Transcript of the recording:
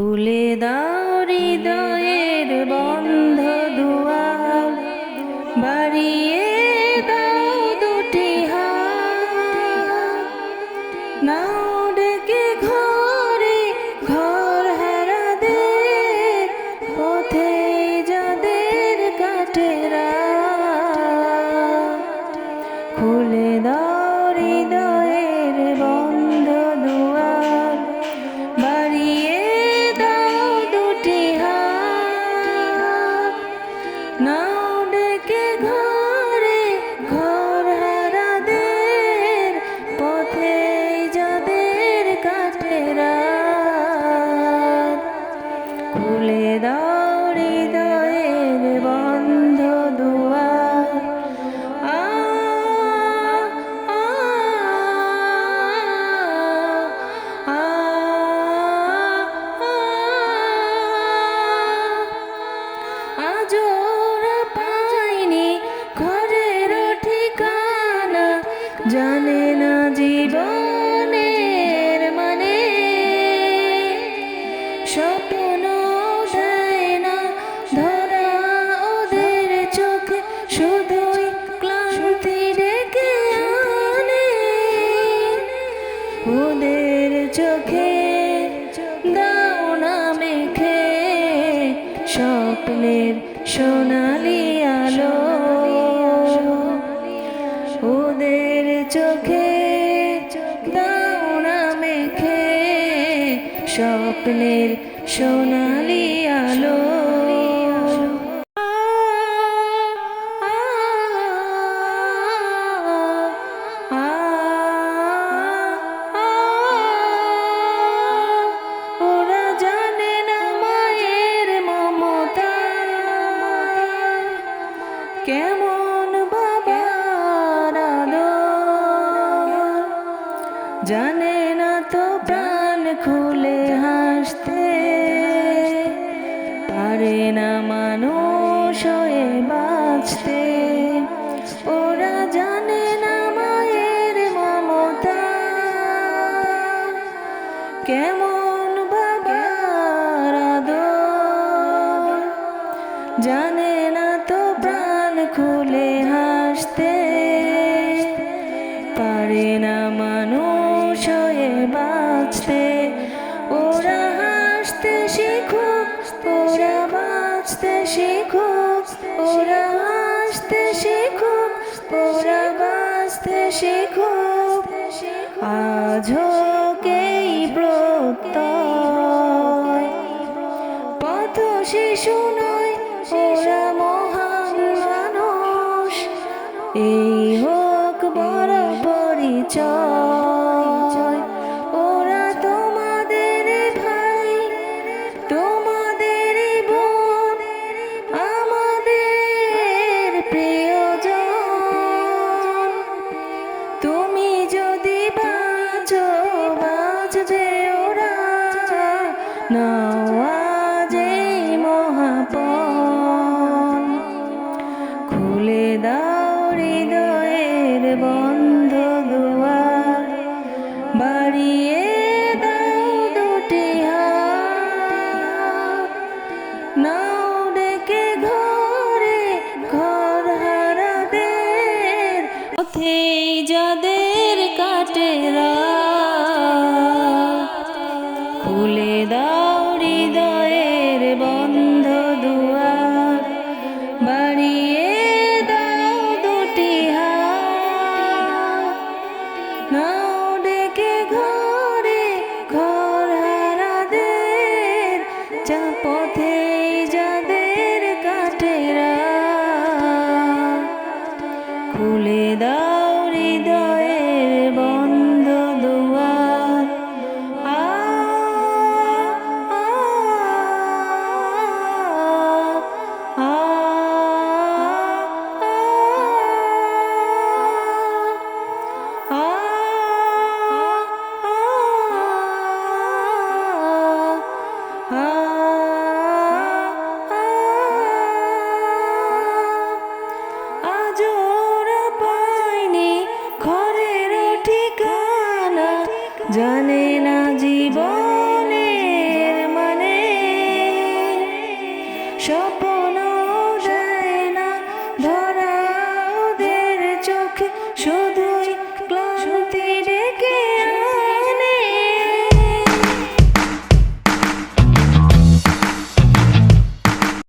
খুলে দাও হৃদয়ের বন্ধ দুয়ার। বাড়িয়ে দাও দুটি হা নাও জানে না জীবনের মানে। স্বপ্ন দেয় না, ধরা ওদের চোখে, শুধুই ক্লান্তি ডেকে আনে। ওদের চোখে দাও না মেখে, স্বপ্নের সোনালি চোখে দাও না মেখে স্বপ্নের সোনালি আলো। জানে না তো প্রাণ খুলে হাসতে। পারে না মানুষ হয়ে বাঁচতে। ওরা জানে না মায়ের মমতা। কেমন বাবার জানে বাঁচতে, ওরা হাসতে শিখুক, ওরা বাঁচতে শিখুক, ওরা হাসতে শিখুক, ওরা বাঁচতে শিখুক। আজ প্রত্যয়। পথ শিশু নয়, ওরা মহান মানুষ। এই No. শুধু